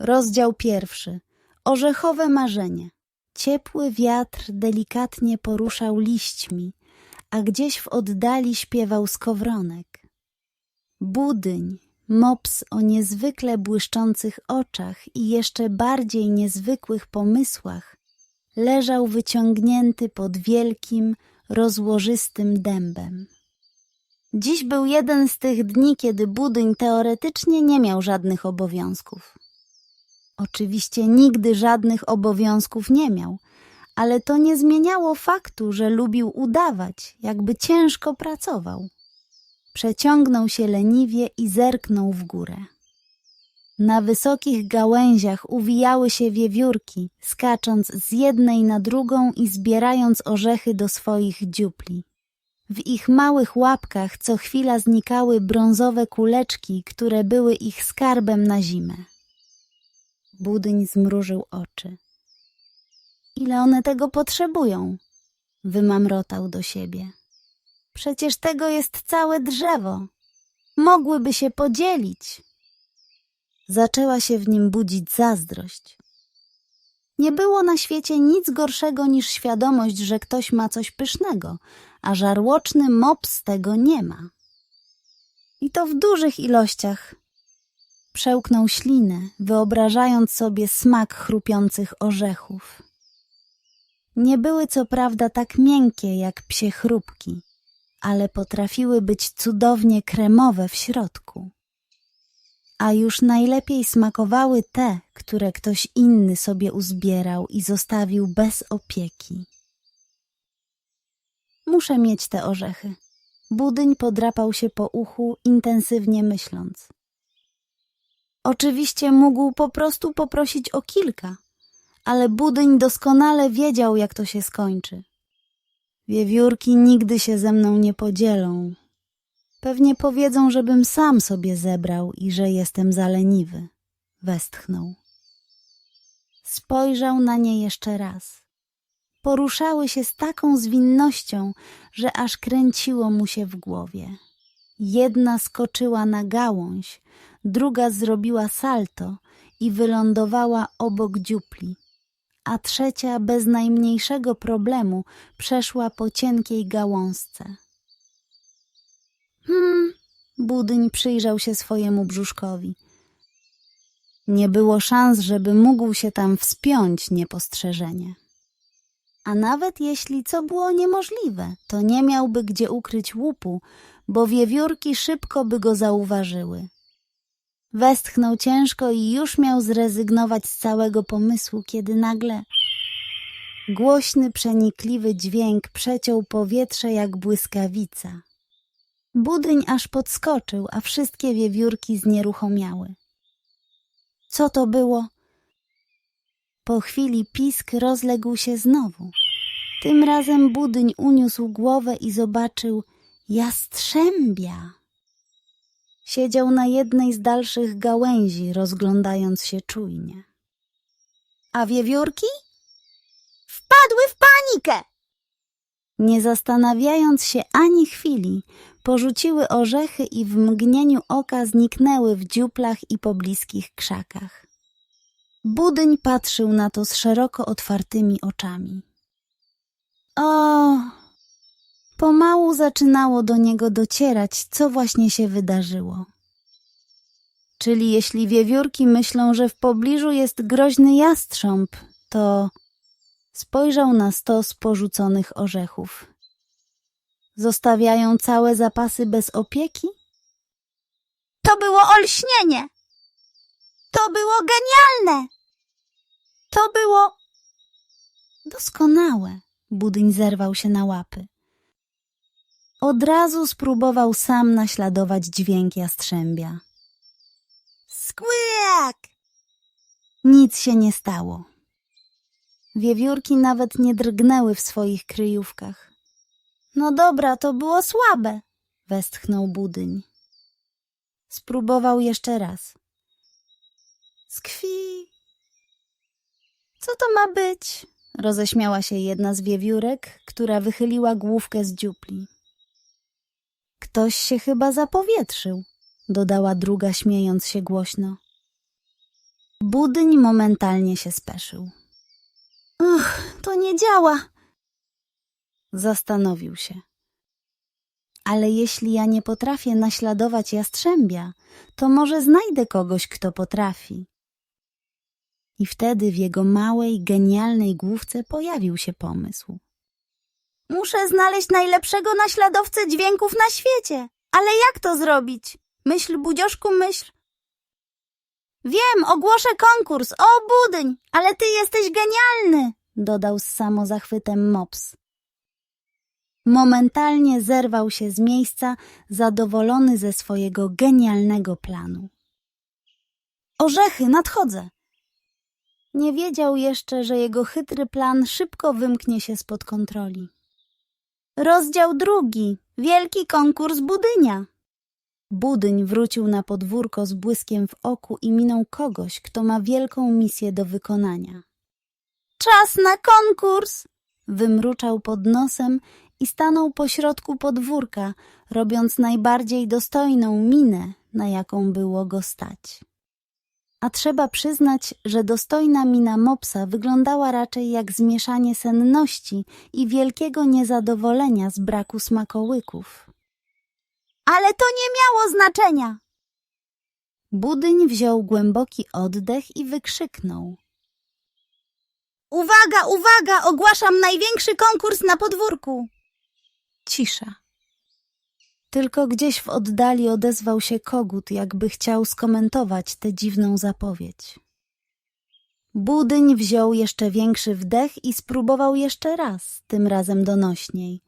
Rozdział pierwszy. Orzechowe marzenie. Ciepły wiatr delikatnie poruszał liśćmi, a gdzieś w oddali śpiewał skowronek. Budyń, mops o niezwykle błyszczących oczach i jeszcze bardziej niezwykłych pomysłach, leżał wyciągnięty pod wielkim, rozłożystym dębem. Dziś był jeden z tych dni, kiedy Budyń teoretycznie nie miał żadnych obowiązków. Oczywiście nigdy żadnych obowiązków nie miał, ale to nie zmieniało faktu, że lubił udawać, jakby ciężko pracował. Przeciągnął się leniwie i zerknął w górę. Na wysokich gałęziach uwijały się wiewiórki, skacząc z jednej na drugą i zbierając orzechy do swoich dziupli. W ich małych łapkach co chwila znikały brązowe kuleczki, które były ich skarbem na zimę. Budyń zmrużył oczy. Ile one tego potrzebują? Wymamrotał do siebie. Przecież tego jest całe drzewo. Mogłyby się podzielić. Zaczęła się w nim budzić zazdrość. Nie było na świecie nic gorszego niż świadomość, że ktoś ma coś pysznego, a żarłoczny mops tego nie ma. I to w dużych ilościach. Przełknął ślinę, wyobrażając sobie smak chrupiących orzechów. Nie były co prawda tak miękkie jak psie chrupki, ale potrafiły być cudownie kremowe w środku. A już najlepiej smakowały te, które ktoś inny sobie uzbierał i zostawił bez opieki. Muszę mieć te orzechy. Budyń podrapał się po uchu, intensywnie myśląc. Oczywiście mógł po prostu poprosić o kilka, ale Budyń doskonale wiedział, jak to się skończy. Wiewiórki nigdy się ze mną nie podzielą. Pewnie powiedzą, żebym sam sobie zebrał i że jestem zaleniwy. Westchnął. Spojrzał na nie jeszcze raz. Poruszały się z taką zwinnością, że aż kręciło mu się w głowie. Jedna skoczyła na gałąź, druga zrobiła salto i wylądowała obok dziupli, a trzecia bez najmniejszego problemu przeszła po cienkiej gałązce. Hmm, budyń przyjrzał się swojemu brzuszkowi. Nie było szans, żeby mógł się tam wspiąć niepostrzeżenie. A nawet jeśli co było niemożliwe, to nie miałby gdzie ukryć łupu, bo wiewiórki szybko by go zauważyły. Westchnął ciężko i już miał zrezygnować z całego pomysłu, kiedy nagle głośny, przenikliwy dźwięk przeciął powietrze jak błyskawica. Budyń aż podskoczył, a wszystkie wiewiórki znieruchomiały. Co to było? Po chwili pisk rozległ się znowu. Tym razem budyń uniósł głowę i zobaczył jastrzębia. Siedział na jednej z dalszych gałęzi, rozglądając się czujnie. A wiewiórki? Wpadły w panikę! Nie zastanawiając się ani chwili, porzuciły orzechy i w mgnieniu oka zniknęły w dziuplach i pobliskich krzakach. Budyń patrzył na to z szeroko otwartymi oczami. O! Pomału zaczynało do niego docierać, co właśnie się wydarzyło. Czyli jeśli wiewiórki myślą, że w pobliżu jest groźny jastrząb, to spojrzał na stos porzuconych orzechów. Zostawiają całe zapasy bez opieki? To było olśnienie! To było genialne! To było... Doskonałe. Budyń zerwał się na łapy. Od razu spróbował sam naśladować dźwięk jastrzębia. Skłyk! Nic się nie stało. Wiewiórki nawet nie drgnęły w swoich kryjówkach. No dobra, to było słabe, westchnął budyń. Spróbował jeszcze raz. Skwi. Co to ma być? Roześmiała się jedna z wiewiórek, która wychyliła główkę z dziupli. Ktoś się chyba zapowietrzył, dodała druga, śmiejąc się głośno. Budyń momentalnie się speszył. Uch, to nie działa. Zastanowił się. Ale jeśli ja nie potrafię naśladować jastrzębia, to może znajdę kogoś, kto potrafi. I wtedy w jego małej, genialnej główce pojawił się pomysł. Muszę znaleźć najlepszego naśladowcę dźwięków na świecie. Ale jak to zrobić? Myśl, budzioszku, myśl. Wiem, ogłoszę konkurs. O, budyń, ale ty jesteś genialny. Dodał z samozachwytem Mops. Momentalnie zerwał się z miejsca, zadowolony ze swojego genialnego planu. Orzechy, nadchodzę! Nie wiedział jeszcze, że jego chytry plan szybko wymknie się spod kontroli. Rozdział drugi. Wielki konkurs budynia. Budyń wrócił na podwórko z błyskiem w oku i minął kogoś, kto ma wielką misję do wykonania. Czas na konkurs. Wymruczał pod nosem i stanął pośrodku podwórka, robiąc najbardziej dostojną minę, na jaką było go stać. A trzeba przyznać, że dostojna mina mopsa wyglądała raczej jak zmieszanie senności i wielkiego niezadowolenia z braku smakołyków. Ale to nie miało znaczenia. Budyń wziął głęboki oddech i wykrzyknął. Uwaga, uwaga, ogłaszam największy konkurs na podwórku. Cisza. Tylko gdzieś w oddali odezwał się kogut, jakby chciał skomentować tę dziwną zapowiedź. Budyń wziął jeszcze większy wdech i spróbował jeszcze raz, tym razem donośniej.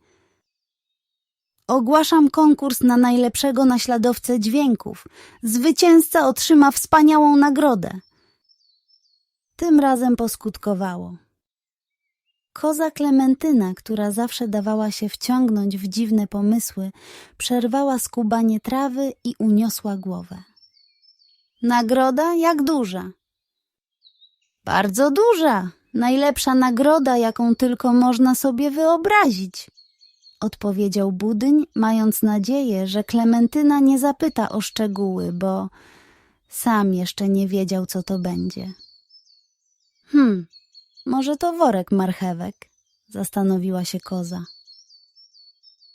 Ogłaszam konkurs na najlepszego naśladowcę dźwięków. Zwycięzca otrzyma wspaniałą nagrodę. Tym razem poskutkowało. Koza Klementyna, która zawsze dawała się wciągnąć w dziwne pomysły, przerwała skubanie trawy i uniosła głowę. Nagroda jak duża? Bardzo duża. Najlepsza nagroda, jaką tylko można sobie wyobrazić. Odpowiedział Budyń, mając nadzieję, że Klementyna nie zapyta o szczegóły, bo sam jeszcze nie wiedział, co to będzie. Hmm, może to worek marchewek, zastanowiła się koza.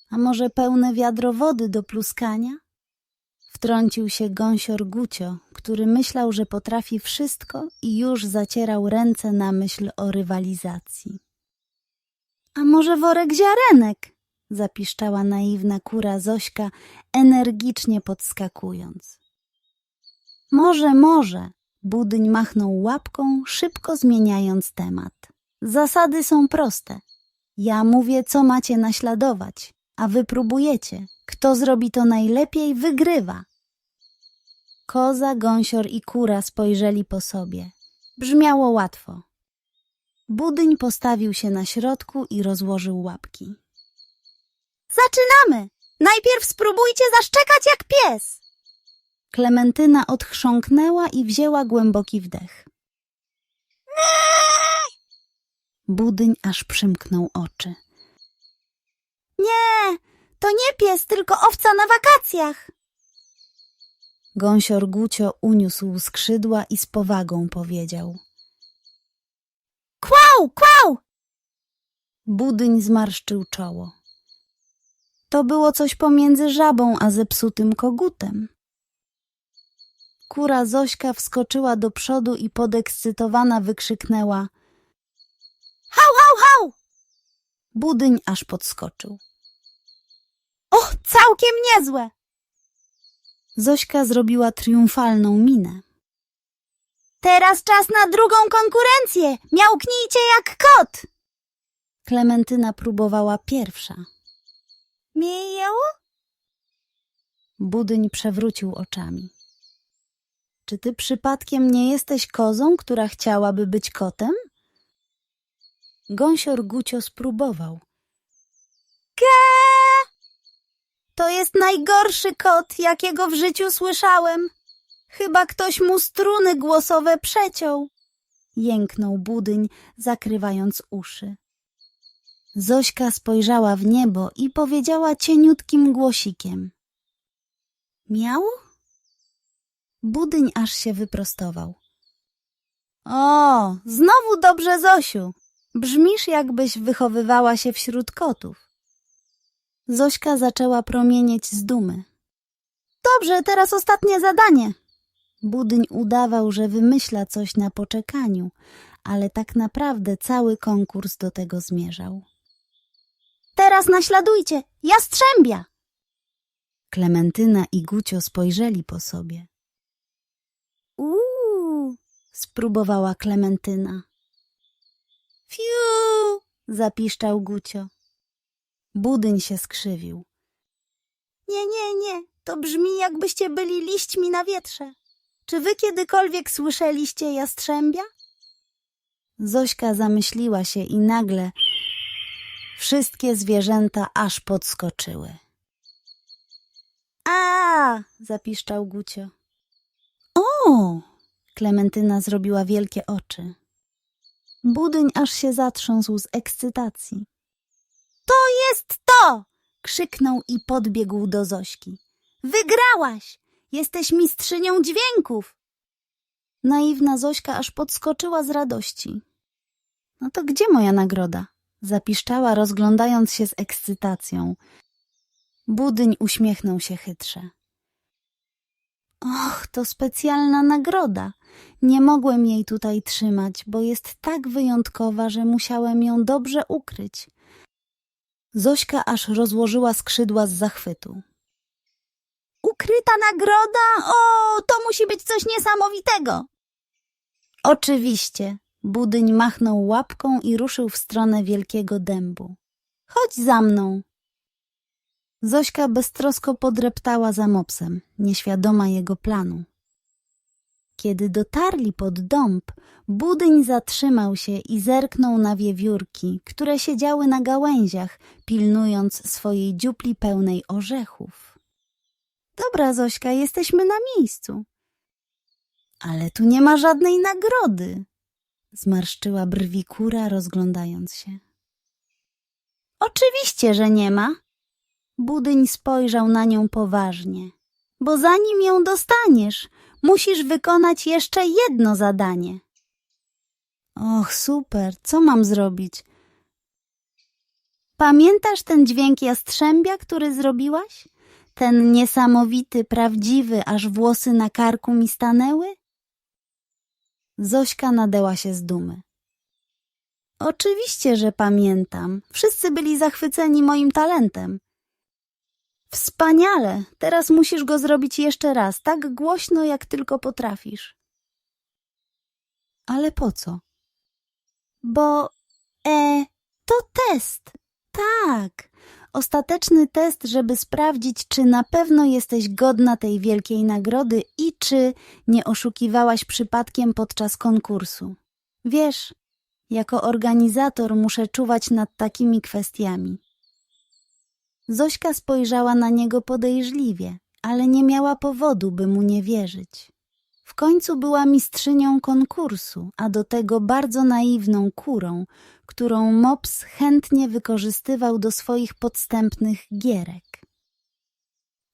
A może pełne wiadro wody do pluskania? Wtrącił się gąsior Gucio, który myślał, że potrafi wszystko i już zacierał ręce na myśl o rywalizacji. A może worek ziarenek? zapiszczała naiwna kura Zośka, energicznie podskakując. Może, może, Budyń machnął łapką, szybko zmieniając temat. Zasady są proste. Ja mówię, co macie naśladować, a wy próbujecie. Kto zrobi to najlepiej, wygrywa. Koza, gąsior i kura spojrzeli po sobie. Brzmiało łatwo. Budyń postawił się na środku i rozłożył łapki. Zaczynamy. Najpierw spróbujcie zaszczekać jak pies. Klementyna odchrząknęła i wzięła głęboki wdech. Budyń aż przymknął oczy. Nie, to nie pies, tylko owca na wakacjach. Gąsior Gucio uniósł skrzydła i z powagą powiedział. Kłał, kłał. Budyń zmarszczył czoło. To było coś pomiędzy żabą a zepsutym kogutem. Kura Zośka wskoczyła do przodu i podekscytowana wykrzyknęła. Hał, hał, hał. Budyń aż podskoczył. O, całkiem niezłe. Zośka zrobiła triumfalną minę. Teraz czas na drugą konkurencję. Miałknijcie jak kot. Klementyna próbowała pierwsza. Miau? Budyń przewrócił oczami. Czy ty przypadkiem nie jesteś kozą, która chciałaby być kotem? Gąsior Gucio spróbował. Ke! To jest najgorszy kot, jakiego w życiu słyszałem. Chyba ktoś mu struny głosowe przeciął. Jęknął budyń, zakrywając uszy. Zośka spojrzała w niebo i powiedziała cieniutkim głosikiem. Miał? Budyń aż się wyprostował. O, znowu dobrze, Zosiu. Brzmisz, jakbyś wychowywała się wśród kotów. Zośka zaczęła promienieć z dumy. Dobrze, teraz ostatnie zadanie. Budyń udawał, że wymyśla coś na poczekaniu, ale tak naprawdę cały konkurs do tego zmierzał. Teraz naśladujcie. Jastrzębia. Klementyna i Gucio spojrzeli po sobie. Spróbowała Klementyna. Fiu. Zapiszczał Gucio. Budyń się skrzywił. Nie, nie, nie. To brzmi, jakbyście byli liśćmi na wietrze. Czy wy kiedykolwiek słyszeliście jastrzębia? Zośka zamyśliła się i nagle wszystkie zwierzęta aż podskoczyły. A, Zapiszczał Gucio. O! Klementyna zrobiła wielkie oczy. Budyń aż się zatrząsł z ekscytacji. jest to! Krzyknął i podbiegł do Zośki. Wygrałaś! Jesteś mistrzynią dźwięków! Naiwna Zośka aż podskoczyła z radości. No to gdzie moja nagroda? Zapiszczała, rozglądając się z ekscytacją. Budyń uśmiechnął się chytrze. Och, to specjalna nagroda. Nie mogłem jej tutaj trzymać, bo jest tak wyjątkowa, że musiałem ją dobrze ukryć. Zośka aż rozłożyła skrzydła z zachwytu. Ukryta nagroda? O, to musi być coś niesamowitego! Oczywiście. Budyń machnął łapką i ruszył w stronę wielkiego dębu. Chodź za mną. Zośka beztrosko podreptała za mopsem, nieświadoma jego planu. Kiedy dotarli pod dąb, budyń zatrzymał się i zerknął na wiewiórki, które siedziały na gałęziach, pilnując swojej dziupli pełnej orzechów. Dobra, Zośka, jesteśmy na miejscu. Ale tu nie ma żadnej nagrody. Zmarszczyła brwi kura, rozglądając się. Oczywiście, że nie ma. Budyń spojrzał na nią poważnie. Bo zanim ją dostaniesz, musisz wykonać jeszcze jedno zadanie. Och, super, co mam zrobić? Pamiętasz ten dźwięk jastrzębia, który zrobiłaś? Ten niesamowity, prawdziwy, aż włosy na karku mi stanęły? Zośka nadęła się z dumy. Oczywiście, że pamiętam. Wszyscy byli zachwyceni moim talentem. Wspaniale! Teraz musisz go zrobić jeszcze raz, tak głośno, jak tylko potrafisz. Ale po co? Bo, e, to test. Tak, ostateczny test, żeby sprawdzić, czy na pewno jesteś godna tej wielkiej nagrody i czy nie oszukiwałaś przypadkiem podczas konkursu. Wiesz, jako organizator muszę czuwać nad takimi kwestiami. Zośka spojrzała na niego podejrzliwie, ale nie miała powodu, by mu nie wierzyć. W końcu była mistrzynią konkursu, a do tego bardzo naiwną kurą, którą Mops chętnie wykorzystywał do swoich podstępnych gierek.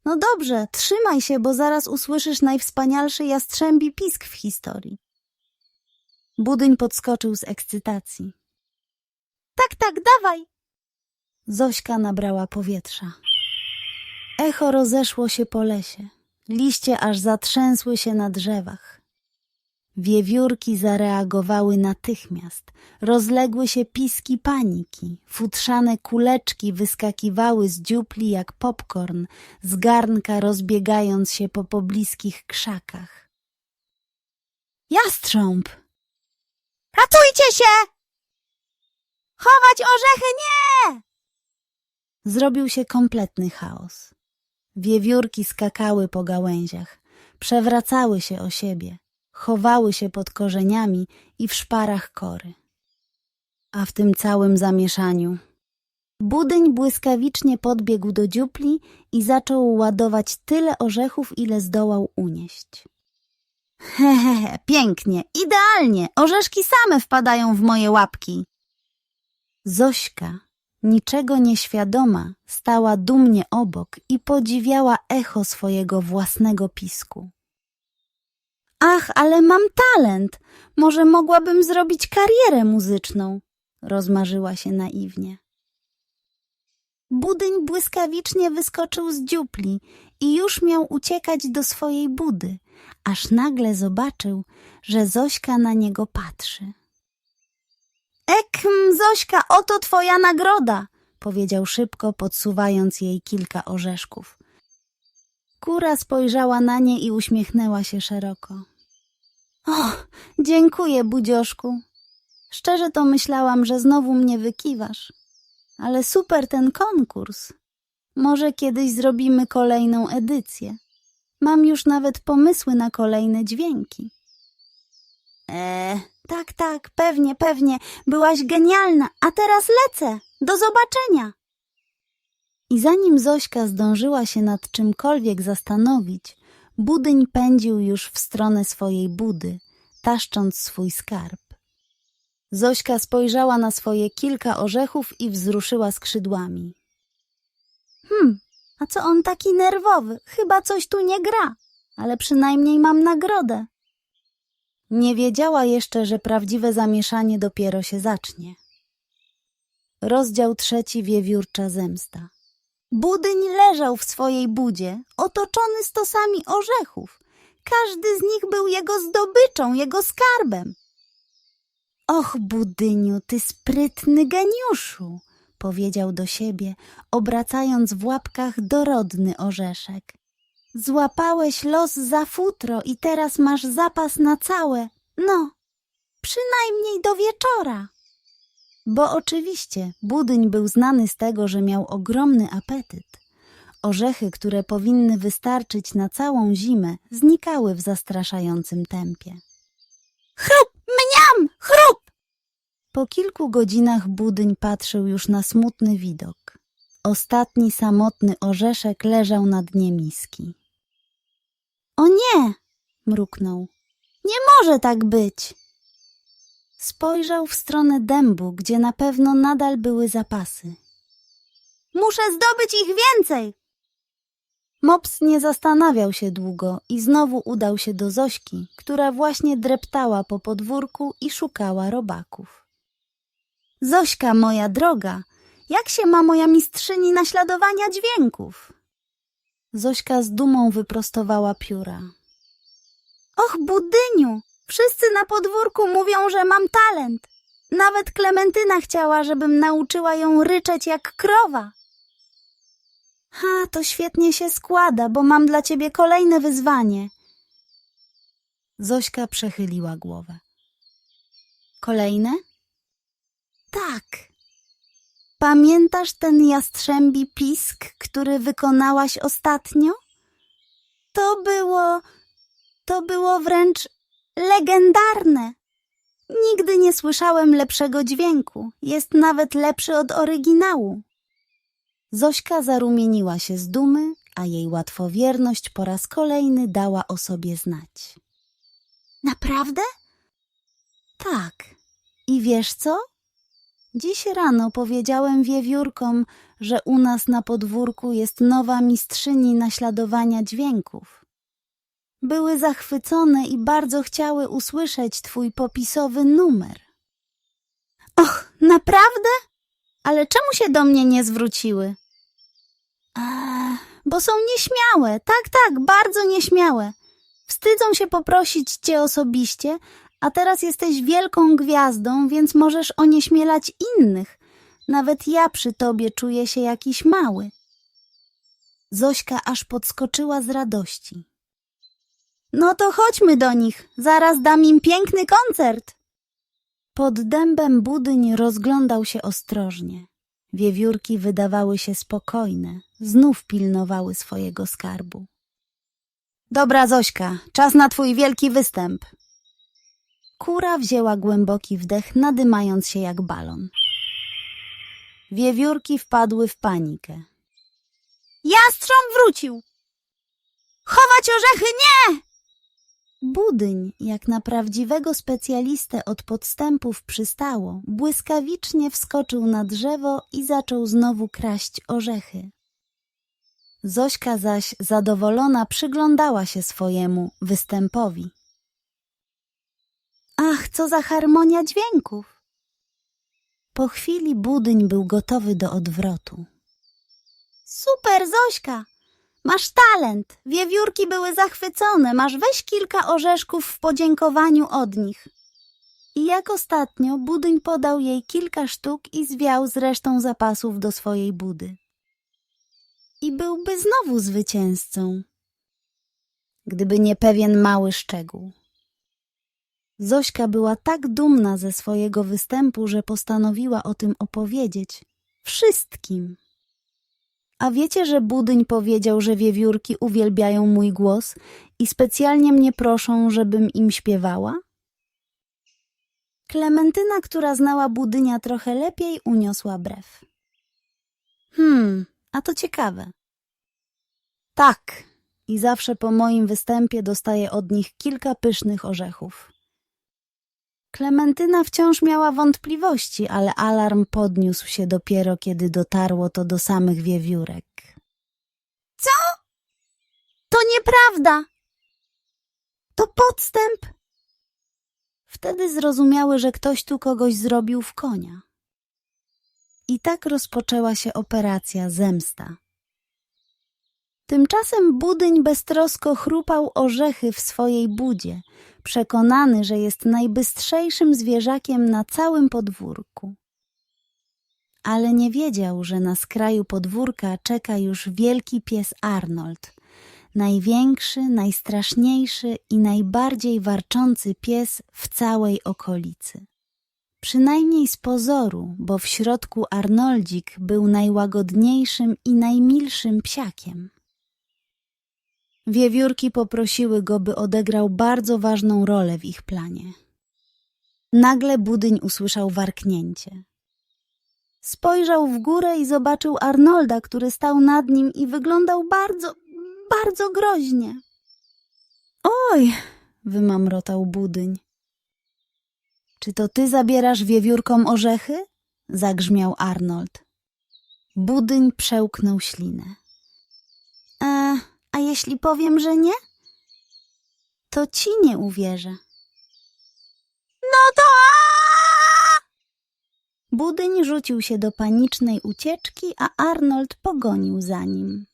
No dobrze, trzymaj się, bo zaraz usłyszysz najwspanialszy jastrzębi pisk w historii. Budyń podskoczył z ekscytacji. Tak, tak, dawaj! Zośka nabrała powietrza. Echo rozeszło się po lesie. Liście aż zatrzęsły się na drzewach. Wiewiórki zareagowały natychmiast. Rozległy się piski paniki. Futrzane kuleczki wyskakiwały z dziupli jak popcorn, z garnka rozbiegając się po pobliskich krzakach. Jastrząb! Ratujcie się! Chować orzechy nie! Zrobił się kompletny chaos. Wiewiórki skakały po gałęziach, przewracały się o siebie, chowały się pod korzeniami i w szparach kory. A w tym całym zamieszaniu budyń błyskawicznie podbiegł do dziupli i zaczął ładować tyle orzechów, ile zdołał unieść. Hehehe, pięknie, idealnie, orzeszki same wpadają w moje łapki. Zośka, niczego nieświadoma, stała dumnie obok i podziwiała echo swojego własnego pisku. Ach, ale mam talent. Może mogłabym zrobić karierę muzyczną, rozmarzyła się naiwnie. Budyń błyskawicznie wyskoczył z dziupli i już miał uciekać do swojej budy, aż nagle zobaczył, że Zośka na niego patrzy. Ekim, Zośka, oto twoja nagroda. powiedział szybko, podsuwając jej kilka orzeszków. Kura spojrzała na nie i uśmiechnęła się szeroko. O, dziękuję, budzioszku. Szczerze to myślałam, że znowu mnie wykiwasz. Ale super ten konkurs. Może kiedyś zrobimy kolejną edycję. Mam już nawet pomysły na kolejne dźwięki. Eee, tak, tak, pewnie, pewnie. Byłaś genialna, a teraz lecę. Do zobaczenia. I zanim Zośka zdążyła się nad czymkolwiek zastanowić, budyń pędził już w stronę swojej budy, taszcząc swój skarb. Zośka spojrzała na swoje kilka orzechów i wzruszyła skrzydłami. Hmm, a co on taki nerwowy? Chyba coś tu nie gra, ale przynajmniej mam nagrodę. Nie wiedziała jeszcze, że prawdziwe zamieszanie dopiero się zacznie. Rozdział trzeci Wiewiórcza zemsta. Budyń leżał w swojej budzie, otoczony stosami orzechów. Każdy z nich był jego zdobyczą, jego skarbem. Och, budyniu, ty sprytny geniuszu, powiedział do siebie, obracając w łapkach dorodny orzeszek. Złapałeś los za futro i teraz masz zapas na całe, no, przynajmniej do wieczora. Bo oczywiście budyń był znany z tego, że miał ogromny apetyt. Orzechy, które powinny wystarczyć na całą zimę, znikały w zastraszającym tempie. Chrup, mniam, chrup! Po kilku godzinach budyń patrzył już na smutny widok. Ostatni samotny orzeszek leżał na dnie miski. O nie, Mruknął. nie może tak być. Spojrzał w stronę dębu, gdzie na pewno nadal były zapasy. Muszę zdobyć ich więcej. Mops nie zastanawiał się długo i znowu udał się do Zośki, która właśnie dreptała po podwórku i szukała robaków. Zośka, moja droga, jak się ma moja mistrzyni naśladowania dźwięków? Zośka z dumą wyprostowała pióra. Och, budyniu, wszyscy na podwórku mówią, że mam talent. Nawet Klementyna chciała, żebym nauczyła ją ryczeć jak krowa. Ha, to świetnie się składa, bo mam dla ciebie kolejne wyzwanie. Zośka przechyliła głowę. Kolejne? Tak, Pamiętasz ten jastrzębi pisk, który wykonałaś ostatnio? to było, to było wręcz legendarne. Nigdy nie słyszałem lepszego dźwięku. Jest nawet lepszy od oryginału. Zośka zarumieniła się z dumy, a jej łatwowierność po raz kolejny dała o sobie znać. Naprawdę? Tak. I wiesz co? Dziś rano powiedziałem wiewiórkom, że u nas na podwórku jest nowa mistrzyni naśladowania dźwięków. Były zachwycone i bardzo chciały usłyszeć twój popisowy numer. Och, naprawdę? Ale czemu się do mnie nie zwróciły? Eee, Bo są nieśmiałe, tak, tak, bardzo nieśmiałe. Wstydzą się poprosić cię osobiście, a teraz jesteś wielką gwiazdą, więc możesz onieśmielać innych. Nawet ja przy tobie czuję się jakiś mały. Zośka aż podskoczyła z radości. No to chodźmy do nich, zaraz dam im piękny koncert. Pod dębem budyń rozglądał się ostrożnie. Wiewiórki wydawały się spokojne, znów pilnowały swojego skarbu. Dobra, Zośka, czas na twój wielki występ. Kura wzięła głęboki wdech, nadymając się jak balon. Wiewiórki wpadły w panikę. Jastrząb wrócił. Chować orzechy, nie! Budyń, jak na prawdziwego specjalistę od podstępów przystało, błyskawicznie wskoczył na drzewo i zaczął znowu kraść orzechy. Zośka zaś zadowolona przyglądała się swojemu występowi. Ach, co za harmonia dźwięków! Po chwili budyń był gotowy do odwrotu. Super, Zośka! Masz talent. Wiewiórki były zachwycone. Masz weź kilka orzeszków w podziękowaniu od nich. I jak ostatnio budyń podał jej kilka sztuk i zwiał z resztą zapasów do swojej budy. I byłby znowu zwycięzcą, gdyby nie pewien mały szczegół. Zośka była tak dumna ze swojego występu, że postanowiła o tym opowiedzieć wszystkim. A wiecie, że budyń powiedział, że wiewiórki uwielbiają mój głos i specjalnie mnie proszą, żebym im śpiewała? Klementyna, która znała budynia trochę lepiej, uniosła brew. Hmm, a to ciekawe. Tak, i zawsze po moim występie dostaję od nich kilka pysznych orzechów. Klementyna wciąż miała wątpliwości, ale alarm podniósł się dopiero, kiedy dotarło to do samych wiewiórek. To nieprawda! To podstęp! Wtedy zrozumiały, że ktoś tu kogoś zrobił w konia. I tak rozpoczęła się operacja zemsta. Tymczasem budyń beztrosko chrupał orzechy w swojej budzie, przekonany, że jest najbystrzejszym zwierzakiem na całym podwórku. Ale nie wiedział, że na skraju podwórka czeka już wielki pies Arnold, największy, najstraszniejszy i najbardziej warczący pies w całej okolicy. Przynajmniej z pozoru, bo w środku Arnoldzik był najłagodniejszym i najmilszym psiakiem. Wiewiórki poprosiły go, by odegrał bardzo ważną rolę w ich planie. Nagle budyń usłyszał warknięcie. Spojrzał w górę i zobaczył Arnolda, który stał nad nim i wyglądał bardzo, bardzo groźnie. Oj, wymamrotał budyń. Czy to ty zabierasz wiewiórkom orzechy? zagrzmiał Arnold. Budyń przełknął ślinę. Jeśli powiem, że nie? To ci nie uwierzę. No to... Budyń rzucił się do panicznej ucieczki, a Arnold pogonił za nim.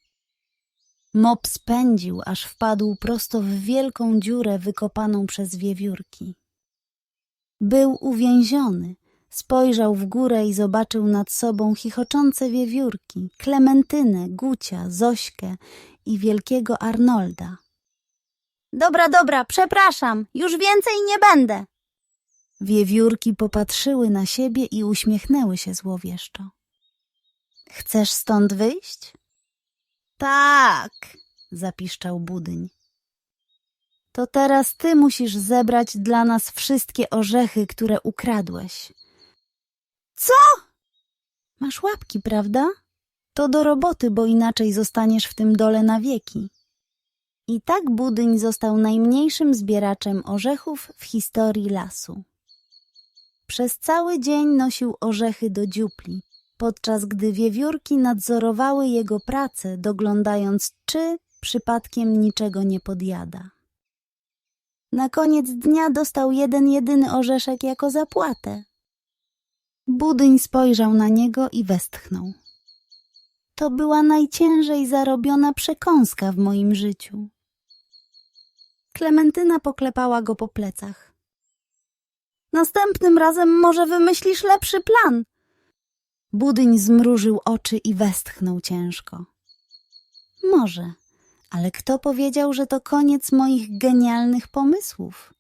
Mop spędził, aż wpadł prosto w wielką dziurę wykopaną przez wiewiórki. Był uwięziony. Spojrzał w górę i zobaczył nad sobą chichoczące wiewiórki, Klementynę, Gucia, Zośkę i wielkiego Arnolda. Dobra, dobra, przepraszam. Już więcej nie będę. Wiewiórki popatrzyły na siebie i uśmiechnęły się złowieszczo. Chcesz stąd wyjść? Tak, zapiszczał budyń. To teraz ty musisz zebrać dla nas wszystkie orzechy, które ukradłeś. Co? Masz łapki, prawda? To do roboty, bo inaczej zostaniesz w tym dole na wieki. I tak budyń został najmniejszym zbieraczem orzechów w historii lasu. Przez cały dzień nosił orzechy do dziupli, podczas gdy wiewiórki nadzorowały jego pracę, doglądając, czy przypadkiem niczego nie podjada. Na koniec dnia dostał jeden jedyny orzeszek jako zapłatę. Budyń spojrzał na niego i westchnął. To była najciężej zarobiona przekąska w moim życiu. Klementyna poklepała go po plecach. Następnym razem może wymyślisz lepszy plan. Budyń zmrużył oczy i westchnął ciężko. Może, ale kto powiedział, że to koniec moich genialnych pomysłów?